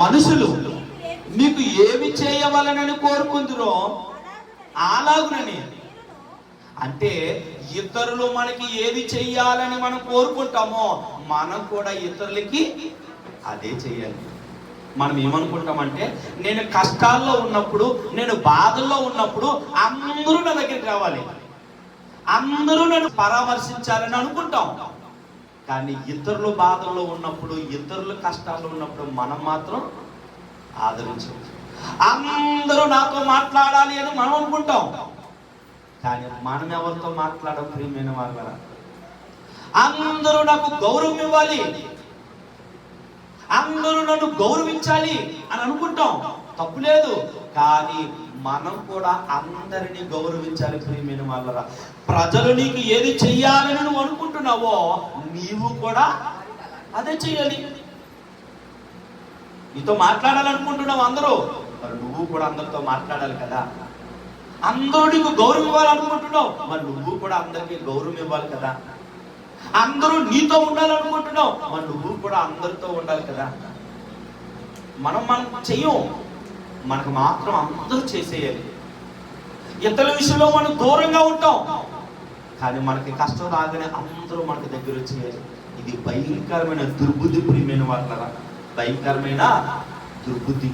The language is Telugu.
మనుషులు మీకు ఏమి చేయవలనని కోరుకుందరో అలాగునని. అంటే ఇతరులు మనకి ఏది చెయ్యాలని మనం కోరుకుంటామో మనం కూడా ఇతరులకి అదే చేయాలి మనం ఏమనుకుంటామంటే నేను కష్టాల్లో ఉన్నప్పుడు నేను బాధల్లో ఉన్నప్పుడు అందరూ నా దగ్గరికి రావాలి. అందరూ నన్ను పరామర్శించాలని అనుకుంటాం. కానీ ఇతరులు బాధల్లో ఉన్నప్పుడు ఇతరులు కష్టాల్లో ఉన్నప్పుడు మనం మాత్రం ఆదరించవచ్చు అందరూ నాతో మాట్లాడాలి అని మనం అనుకుంటాం. కానీ మనం ఎవరితో మాట్లాడడం ప్రియమైన వాళ్ళ అందరూ నాకు గౌరవం ఇవ్వాలి. అందరూ నన్ను గౌరవించాలి అని అనుకుంటాం. తప్పు లేదు. కానీ మనం కూడా అందరినీ గౌరవించాలి ప్రియమైన వాళ్ళరా. ప్రజలు నీకు ఏది చెయ్యాలని నువ్వు అనుకుంటున్నావో నీవు కూడా అదే చెయ్యాలి. నీతో మాట్లాడాలనుకుంటున్నావు అందరూ. మరి నువ్వు కూడా అందరితో మాట్లాడాలి కదా. అందరూ నీకు గౌరవం ఇవ్వాలనుకుంటున్నావు. మరి నువ్వు కూడా అందరికీ గౌరవం ఇవ్వాలి కదా. అందరూ నీతో ఉండాలనుకుంటున్నావు. మరి నువ్వు కూడా అందరితో ఉండాలి కదా. మనం మనం చెయ్యం మనకు మాత్రం అందరూ చేసేయాలి. ఇతరుల విషయంలో మనం దూరంగా ఉంటాం. కానీ మనకి కష్టం రాగానే అందరూ మనకి దగ్గర వచ్చేయాలి. ఇది భయంకరమైన దుర్బుద్ధి ప్రియమైన వాళ్ళ భయంకరమైన దుర్బుద్ధి.